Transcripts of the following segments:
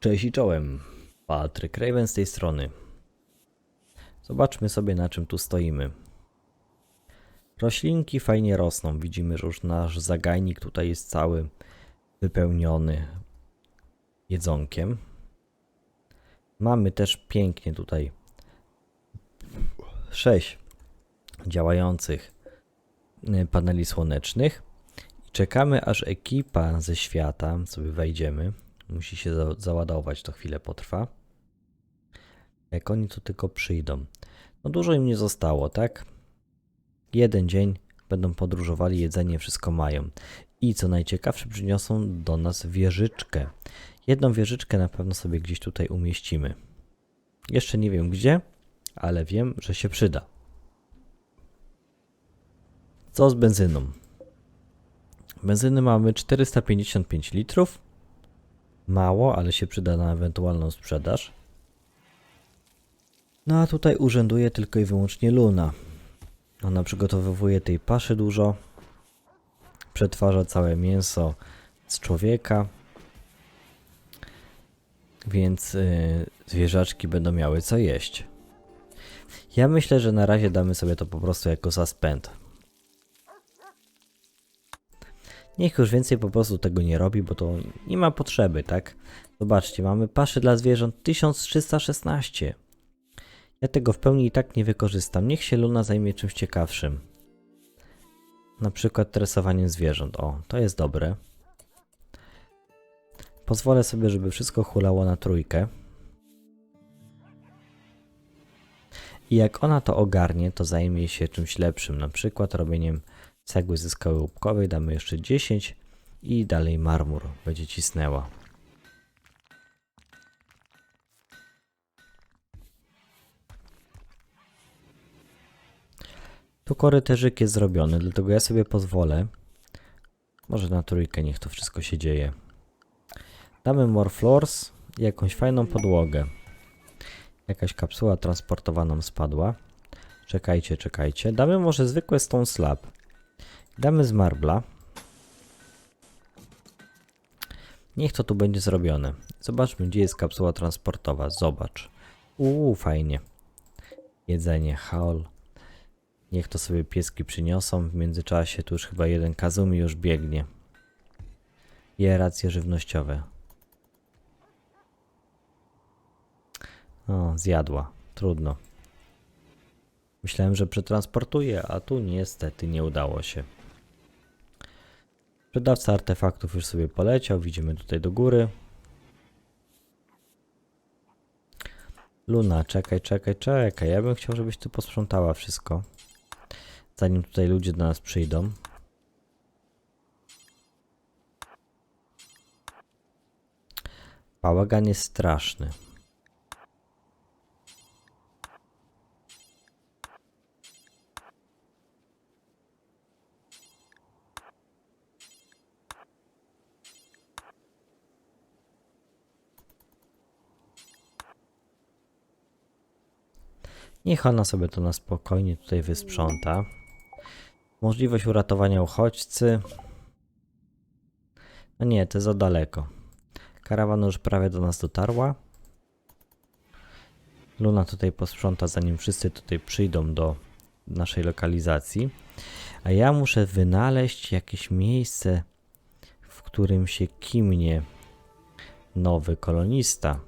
Cześć i czołem. Patryk Raven z tej strony. Zobaczmy sobie na czym tu stoimy. Roślinki fajnie rosną. Widzimy, że już nasz zagajnik tutaj jest cały wypełniony jedzonkiem. Mamy też pięknie tutaj sześć działających y, paneli słonecznych. Czekamy aż ekipa ze świata sobie wejdziemy. Musi się za załadować, to chwilę potrwa. Jak oni tu tylko przyjdą. No dużo im nie zostało, tak? Jeden dzień będą podróżowali, jedzenie wszystko mają. I co najciekawsze, przyniosą do nas wieżyczkę. Jedną wieżyczkę na pewno sobie gdzieś tutaj umieścimy. Jeszcze nie wiem gdzie, ale wiem, że się przyda. Co z benzyną? Benzyny mamy 455 litrów. Mało, ale się przyda na ewentualną sprzedaż. No a tutaj urzęduje tylko i wyłącznie Luna. Ona przygotowuje tej paszy dużo. Przetwarza całe mięso z człowieka. Więc yy, zwierzaczki będą miały co jeść. Ja myślę, że na razie damy sobie to po prostu jako suspend. Niech już więcej po prostu tego nie robi, bo to nie ma potrzeby, tak? Zobaczcie, mamy paszy dla zwierząt 1316. Ja tego w pełni i tak nie wykorzystam. Niech się Luna zajmie czymś ciekawszym. Na przykład tresowaniem zwierząt. O, to jest dobre. Pozwolę sobie, żeby wszystko hulało na trójkę. I jak ona to ogarnie, to zajmie się czymś lepszym, na przykład robieniem cegły ze skały łupkowej, damy jeszcze 10 i dalej marmur będzie cisnęła. Tu koryterzyk jest zrobiony, dlatego ja sobie pozwolę. Może na trójkę niech to wszystko się dzieje. Damy more floors i jakąś fajną podłogę. Jakaś kapsuła transportowa nam spadła. Czekajcie, czekajcie. Damy może zwykłe stone slab. Damy z marbla. Niech to tu będzie zrobione. Zobaczmy, gdzie jest kapsuła transportowa. Zobacz. Uuu, fajnie. Jedzenie, haul. Niech to sobie pieski przyniosą. W międzyczasie tu już chyba jeden Kazumi już biegnie. Je racje żywnościowe. O, zjadła. Trudno. Myślałem, że przetransportuje, a tu niestety nie udało się. Sprzedawca artefaktów już sobie poleciał. Widzimy tutaj do góry. Luna, czekaj, czekaj, czekaj. Ja bym chciał, żebyś tu posprzątała wszystko. Zanim tutaj ludzie do nas przyjdą. Bałagan jest straszny. Niech ona sobie to na spokojnie tutaj wysprząta. Możliwość uratowania uchodźcy. No nie, to za daleko. Karawana już prawie do nas dotarła. Luna tutaj posprząta, zanim wszyscy tutaj przyjdą do naszej lokalizacji. A ja muszę wynaleźć jakieś miejsce, w którym się kimnie nowy kolonista.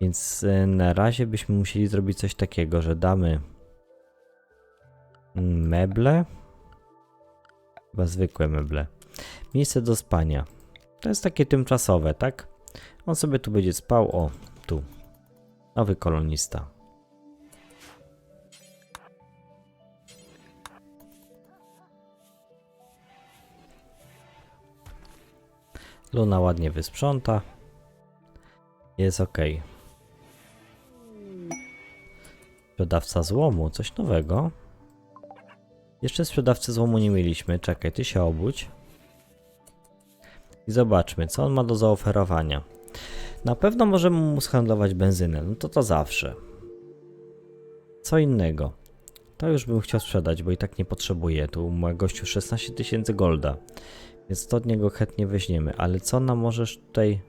Więc e, na razie byśmy musieli zrobić coś takiego, że damy meble. Chyba zwykłe meble. Miejsce do spania. To jest takie tymczasowe, tak? On sobie tu będzie spał. O, tu. Nowy kolonista. Luna ładnie wysprząta. Jest ok. Sprzedawca złomu, coś nowego. Jeszcze sprzedawcy złomu nie mieliśmy. Czekaj, ty się obudź. I zobaczmy, co on ma do zaoferowania. Na pewno możemy mu handlować benzynę, no to to zawsze. Co innego. To już bym chciał sprzedać, bo i tak nie potrzebuję. Tu ma gościu 16 tysięcy golda. Więc to od niego chętnie weźmiemy. Ale co nam możesz tutaj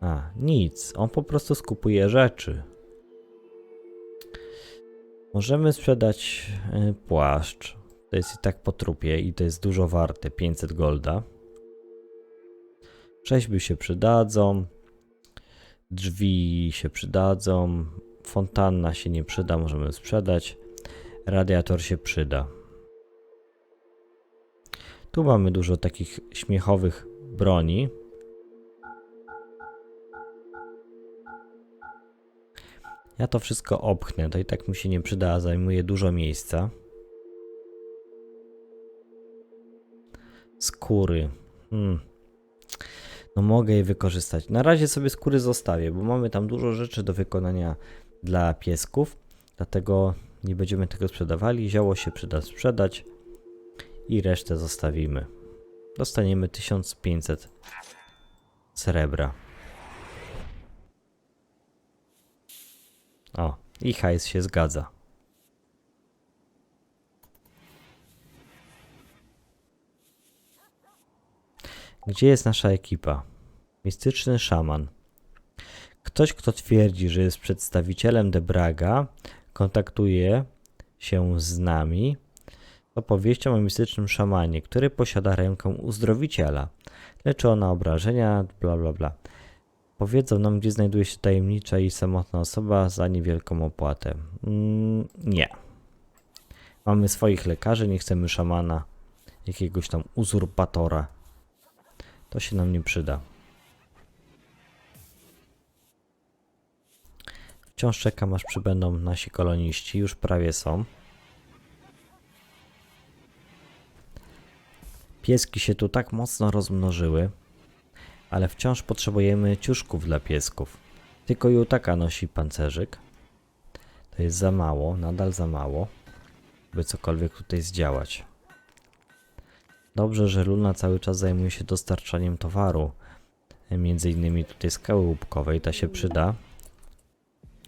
A, nic. On po prostu skupuje rzeczy. Możemy sprzedać y, płaszcz. To jest i tak po trupie i to jest dużo warte. 500 golda. Rzeźby się przydadzą. Drzwi się przydadzą. Fontanna się nie przyda, możemy sprzedać. Radiator się przyda. Tu mamy dużo takich śmiechowych broni. Ja to wszystko opchnę, to i tak mi się nie przyda, zajmuje dużo miejsca. Skóry. Hmm. No mogę je wykorzystać. Na razie sobie skóry zostawię, bo mamy tam dużo rzeczy do wykonania dla piesków, dlatego nie będziemy tego sprzedawali. Zioło się przyda sprzedać i resztę zostawimy. Dostaniemy 1500 srebra. O, i hajs się zgadza. Gdzie jest nasza ekipa? Mistyczny szaman. Ktoś, kto twierdzi, że jest przedstawicielem Debraga, kontaktuje się z nami opowieścią o mistycznym szamanie, który posiada rękę uzdrowiciela. Leczy ona obrażenia, bla bla bla. Powiedzą nam, gdzie znajduje się tajemnicza i samotna osoba za niewielką opłatę. Mm, nie. Mamy swoich lekarzy, nie chcemy szamana, jakiegoś tam uzurpatora. To się nam nie przyda. Wciąż czekam, aż przybędą nasi koloniści. Już prawie są. Pieski się tu tak mocno rozmnożyły, ale wciąż potrzebujemy ciuszków dla piesków. Tylko Jutaka nosi pancerzyk. To jest za mało, nadal za mało, by cokolwiek tutaj zdziałać. Dobrze, że Luna cały czas zajmuje się dostarczaniem towaru. Między innymi tutaj skały łupkowej, ta się przyda.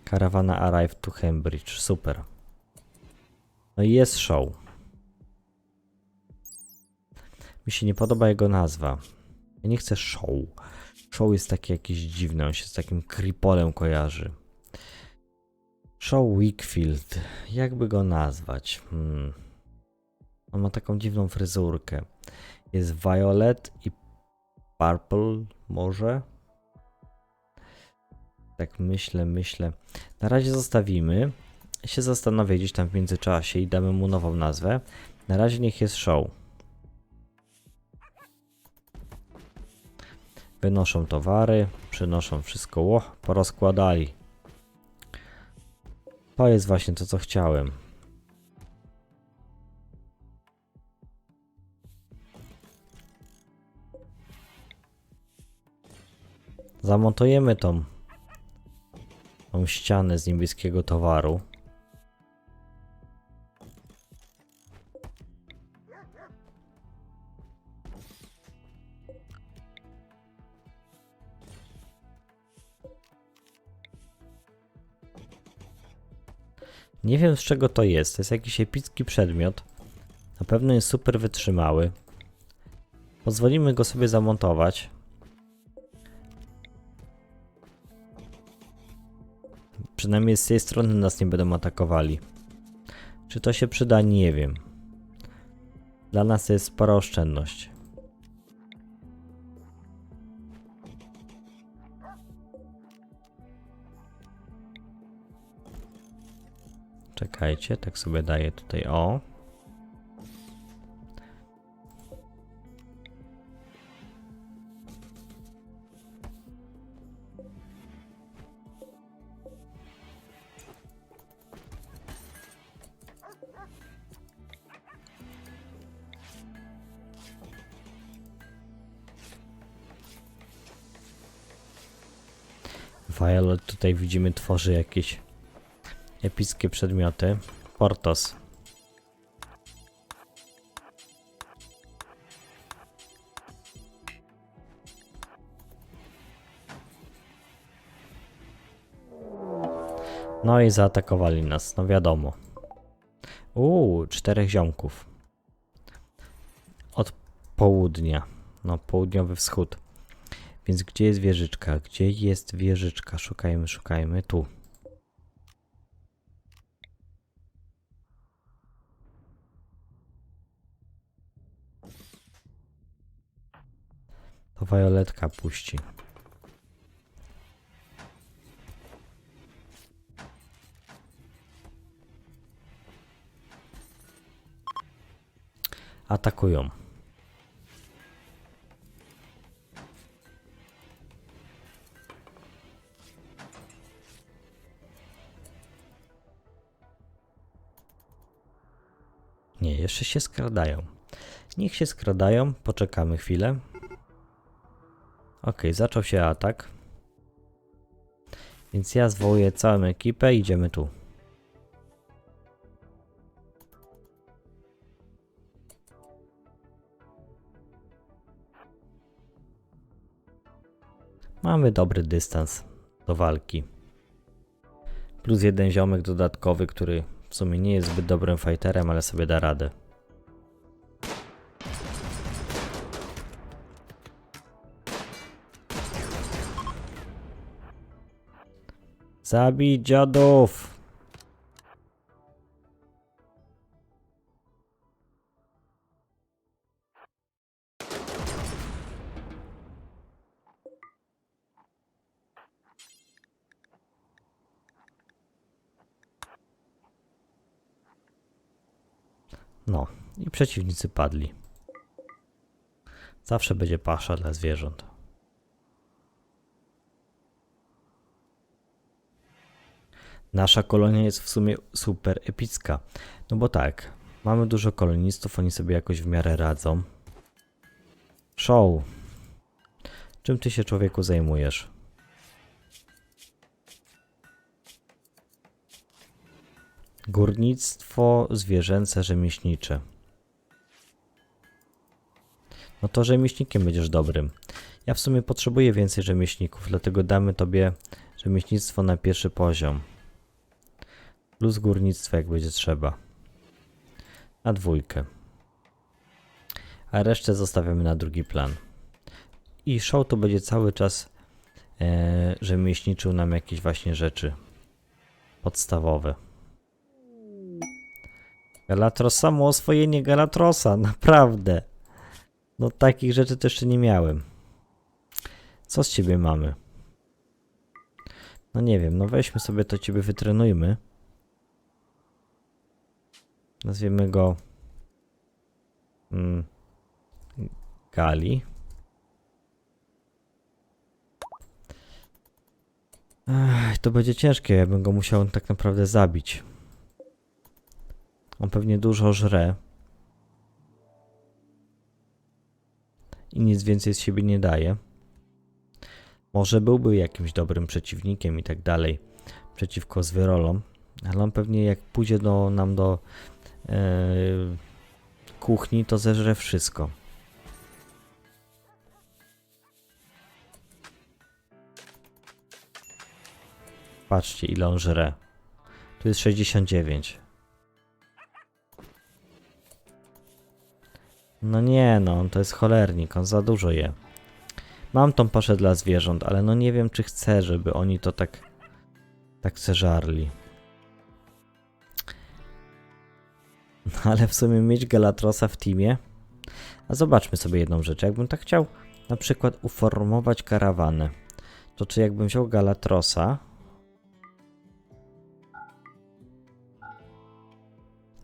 Karawana arrived to Cambridge, super. No i jest show. Mi się nie podoba jego nazwa. Ja nie chcę show. Show jest taki jakiś dziwny, on się z takim kripolem kojarzy. Show Wickfield. Jakby go nazwać? Hmm. On ma taką dziwną fryzurkę. Jest violet i purple może? Tak myślę, myślę. Na razie zostawimy. Się zastanowię gdzieś tam w międzyczasie i damy mu nową nazwę. Na razie niech jest show. Wynoszą towary, przynoszą wszystko. Ło, porozkładali. To jest właśnie to, co chciałem. Zamontujemy tą, tą ścianę z niebieskiego towaru. Nie wiem z czego to jest. To jest jakiś epicki przedmiot. Na pewno jest super wytrzymały. Pozwolimy go sobie zamontować. Przynajmniej z tej strony nas nie będą atakowali. Czy to się przyda? Nie wiem. Dla nas to jest spora oszczędność. Czekajcie, tak sobie daję tutaj o. Violet tutaj widzimy tworzy jakieś epickie przedmioty. Portos. No i zaatakowali nas, no wiadomo. Uuu, czterech ziomków. Od południa. No, południowy wschód. Więc gdzie jest wieżyczka? Gdzie jest wieżyczka? Szukajmy, szukajmy. Tu. To Violetka puści. Atakują. Nie, jeszcze się skradają. Niech się skradają, poczekamy chwilę. Ok, zaczął się atak. Więc ja zwołuję całą ekipę i idziemy tu. Mamy dobry dystans do walki. Plus jeden ziomek dodatkowy, który w sumie nie jest zbyt dobrym fighterem, ale sobie da radę. Zabij dziadów! No, i przeciwnicy padli. Zawsze będzie pasza dla zwierząt. Nasza kolonia jest w sumie super epicka. No bo tak, mamy dużo kolonistów, oni sobie jakoś w miarę radzą. Show. Czym ty się człowieku zajmujesz? Górnictwo zwierzęce rzemieślnicze. No to rzemieślnikiem będziesz dobrym. Ja w sumie potrzebuję więcej rzemieślników, dlatego damy tobie rzemieślnictwo na pierwszy poziom. Plus górnictwo jak będzie trzeba. Na dwójkę. A resztę zostawiamy na drugi plan. I show to będzie cały czas e, rzemieślniczył nam jakieś właśnie rzeczy podstawowe. Galatros, samo oswojenie Galatrosa, naprawdę. No takich rzeczy to jeszcze nie miałem. Co z ciebie mamy? No nie wiem, no weźmy sobie to ciebie wytrenujmy. Nazwiemy go mm, Gali. Ech, to będzie ciężkie, ja bym go musiał tak naprawdę zabić. On pewnie dużo żre. I nic więcej z siebie nie daje. Może byłby jakimś dobrym przeciwnikiem i tak dalej przeciwko zwyrolom, ale on pewnie jak pójdzie do, nam do kuchni, to zeżre wszystko. Patrzcie, ile on żre. Tu jest 69. No nie, no, to jest cholernik, on za dużo je. Mam tą paszę dla zwierząt, ale no nie wiem, czy chcę, żeby oni to tak, tak zeżarli. No ale w sumie mieć Galatrosa w teamie. A zobaczmy sobie jedną rzecz. Jakbym tak chciał na przykład uformować karawanę, to czy jakbym wziął Galatrosa,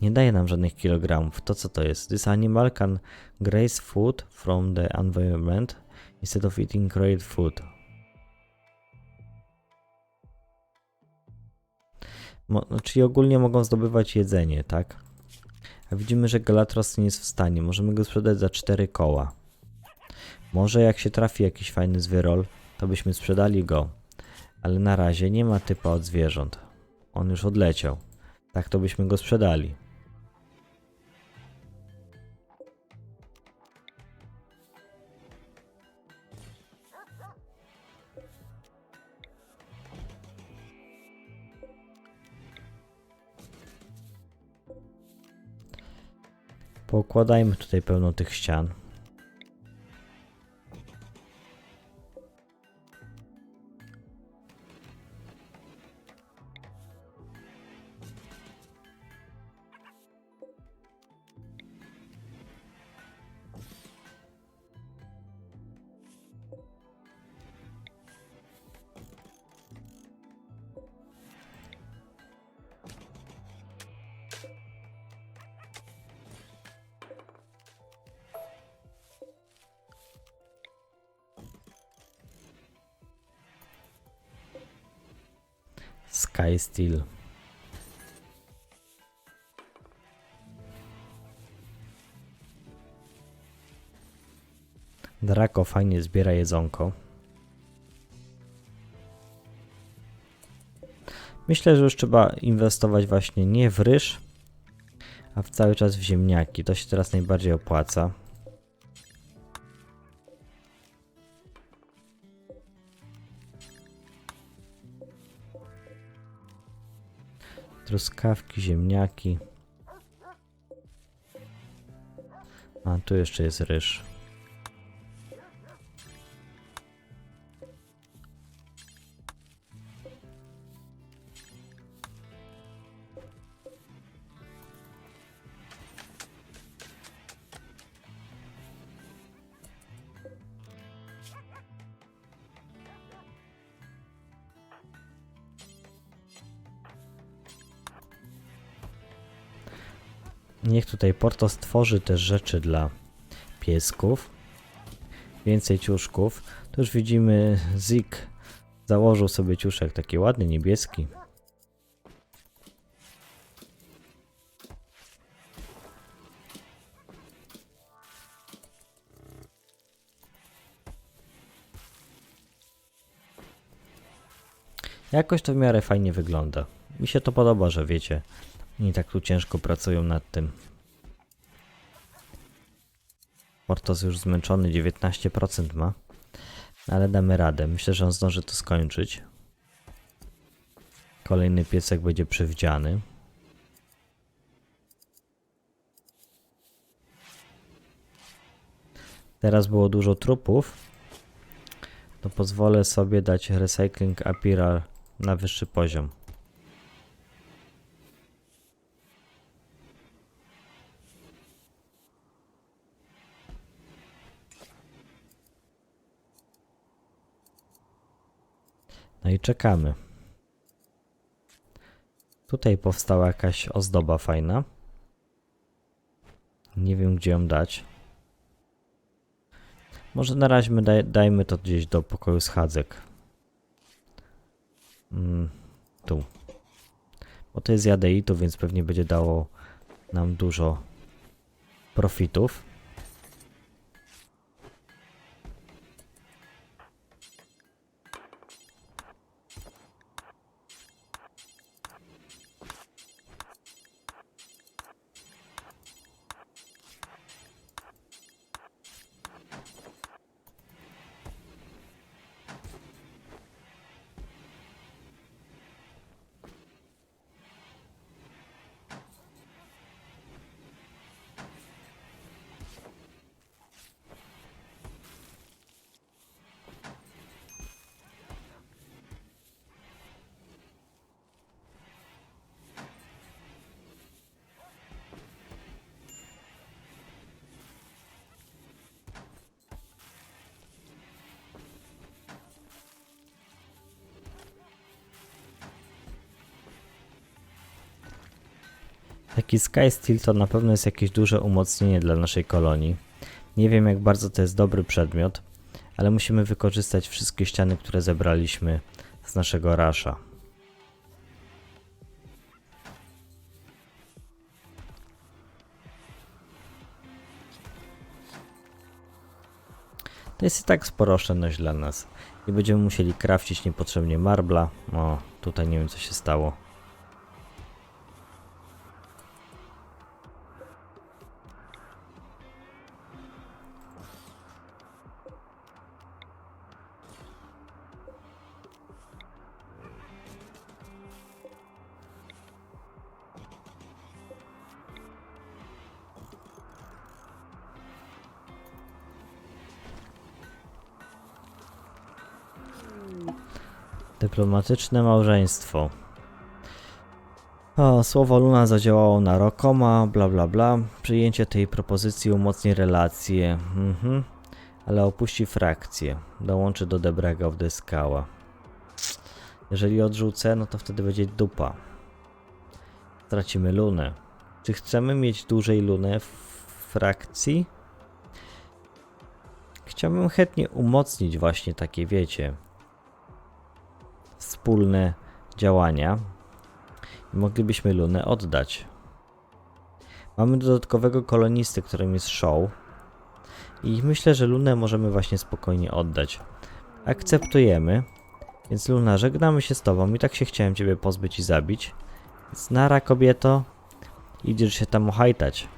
Nie daje nam żadnych kilogramów. To co to jest? This animal can graze food from the environment instead of eating great food. Mo no, czyli ogólnie mogą zdobywać jedzenie, tak? A widzimy, że Galatros nie jest w stanie. Możemy go sprzedać za 4 koła. Może jak się trafi jakiś fajny zwyrol, to byśmy sprzedali go. Ale na razie nie ma typa od zwierząt. On już odleciał. Tak to byśmy go sprzedali. Poukładajmy tutaj pełno tych ścian. Sky Steel. Draco fajnie zbiera jedzonko. Myślę, że już trzeba inwestować właśnie nie w ryż, a w cały czas w ziemniaki. To się teraz najbardziej opłaca. Truskawki, ziemniaki. A tu jeszcze jest ryż. Niech tutaj Porto stworzy też rzeczy dla piesków. Więcej ciuszków. Tu już widzimy Zik założył sobie ciuszek taki ładny, niebieski. Jakoś to w miarę fajnie wygląda. Mi się to podoba, że wiecie, oni tak tu ciężko pracują nad tym. Portos już zmęczony, 19% ma. Ale damy radę. Myślę, że on zdąży to skończyć. Kolejny piesek będzie przywdziany. Teraz było dużo trupów. To pozwolę sobie dać Recycling Apparel na wyższy poziom. No i czekamy. Tutaj powstała jakaś ozdoba fajna. Nie wiem gdzie ją dać. Może na razie daj, dajmy to gdzieś do pokoju schadzek. Mm, tu. Bo to jest jadeitu, więc pewnie będzie dało nam dużo profitów. Taki Sky Steel to na pewno jest jakieś duże umocnienie dla naszej kolonii. Nie wiem jak bardzo to jest dobry przedmiot, ale musimy wykorzystać wszystkie ściany, które zebraliśmy z naszego rasza. To jest i tak sporo oszczędność dla nas. Nie będziemy musieli krafcić niepotrzebnie marbla. O, tutaj nie wiem co się stało. Dyplomatyczne małżeństwo. Słowo Luna zadziałało na Rokoma, bla bla bla. Przyjęcie tej propozycji umocni relacje, mhm. ale opuści frakcję. Dołączy do Debraga of the Skała. Jeżeli odrzucę, no to wtedy będzie dupa. Tracimy Lunę. Czy chcemy mieć dłużej Lunę w frakcji? Chciałbym chętnie umocnić właśnie takie, wiecie, wspólne działania. I moglibyśmy Lunę oddać. Mamy dodatkowego kolonisty, którym jest Show. I myślę, że Lunę możemy właśnie spokojnie oddać. Akceptujemy. Więc Luna, żegnamy się z tobą. I tak się chciałem ciebie pozbyć i zabić. Więc nara kobieto. Idziesz się tam ohajtać.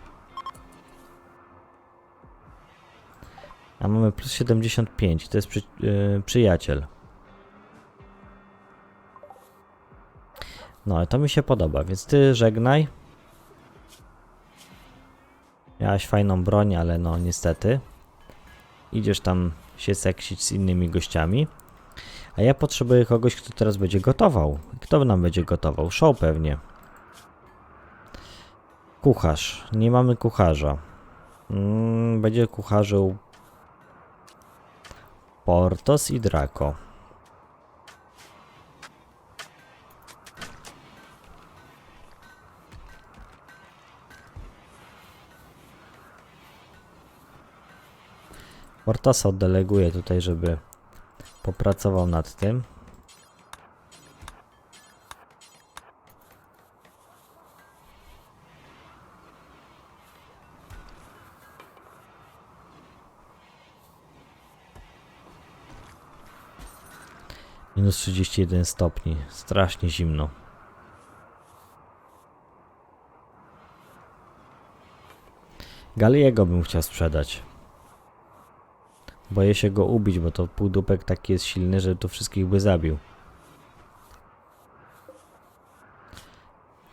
A mamy plus 75. To jest przy, yy, przyjaciel. No, to mi się podoba, więc ty żegnaj. Miałaś fajną broń, ale no niestety. Idziesz tam się seksić z innymi gościami. A ja potrzebuję kogoś, kto teraz będzie gotował. Kto nam będzie gotował? Show pewnie. Kucharz. Nie mamy kucharza. Mm, będzie kucharzył Portos i Draco. Portosa oddeleguję tutaj, żeby popracował nad tym. Minus 31 stopni. Strasznie zimno. Galiego bym chciał sprzedać. Boję się go ubić, bo to półdupek taki jest silny, że tu wszystkich by zabił.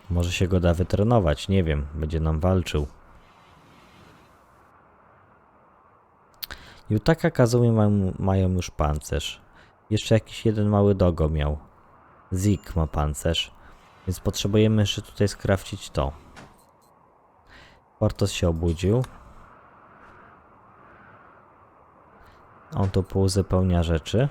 Może się go da wytrenować, nie wiem. Będzie nam walczył. Jutaka Kazumi ma, mają już pancerz. Jeszcze jakiś jeden mały dogo miał. Zik ma pancerz. Więc potrzebujemy jeszcze tutaj skrafcić to. Portos się obudził. On tu pouzupełnia rzeczy.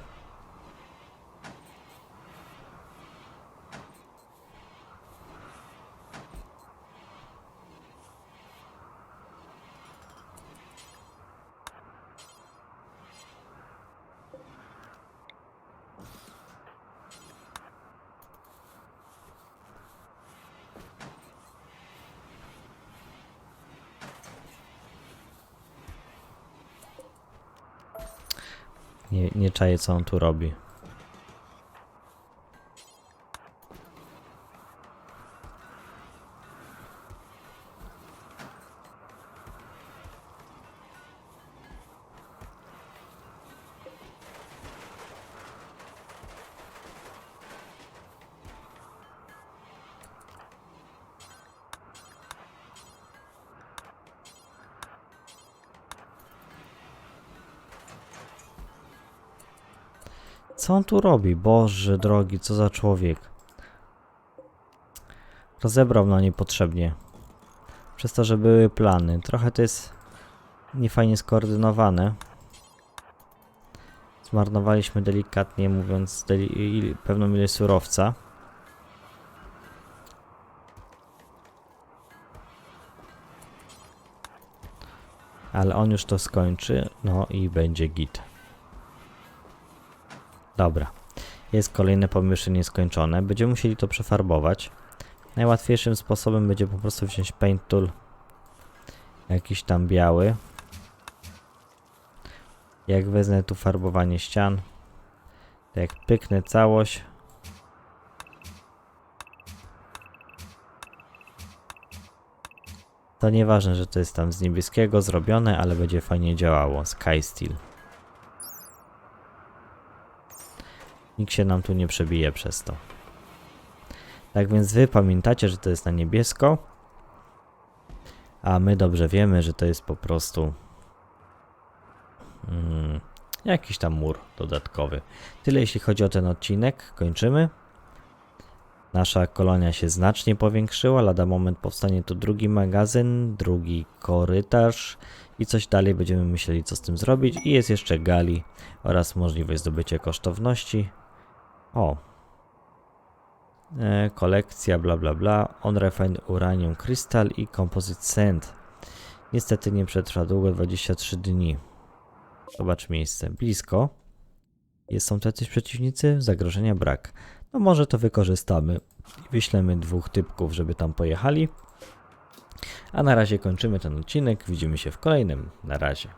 Czaję co on tu robi. Co on tu robi? Boże drogi, co za człowiek. Rozebrał na niepotrzebnie. Przez to, że były plany. Trochę to jest niefajnie skoordynowane. Zmarnowaliśmy delikatnie mówiąc deli pewną ilość surowca. Ale on już to skończy, no i będzie git. Dobra. Jest kolejne pomieszczenie skończone. Będziemy musieli to przefarbować. Najłatwiejszym sposobem będzie po prostu wziąć paint tool. Jakiś tam biały. Jak wezmę tu farbowanie ścian. To jak pyknę całość. To nieważne, że to jest tam z niebieskiego zrobione, ale będzie fajnie działało. Sky Steel. Nikt się nam tu nie przebije przez to. Tak więc wy pamiętacie, że to jest na niebiesko. A my dobrze wiemy, że to jest po prostu mm, jakiś tam mur dodatkowy. Tyle jeśli chodzi o ten odcinek. Kończymy. Nasza kolonia się znacznie powiększyła. Lada moment powstanie tu drugi magazyn, drugi korytarz i coś dalej będziemy myśleli, co z tym zrobić. I jest jeszcze gali oraz możliwość zdobycia kosztowności. O. E, kolekcja, bla bla bla. Unrefined Uranium Crystal i Composite Sand. Niestety nie przetrwa długo, 23 dni. Zobacz miejsce. Blisko. Jest, są tacy przeciwnicy? Zagrożenia brak. no może to wykorzystamy wyślemy dwóch typków, żeby tam pojechali. A na razie kończymy ten odcinek. Widzimy się w kolejnym. Na razie.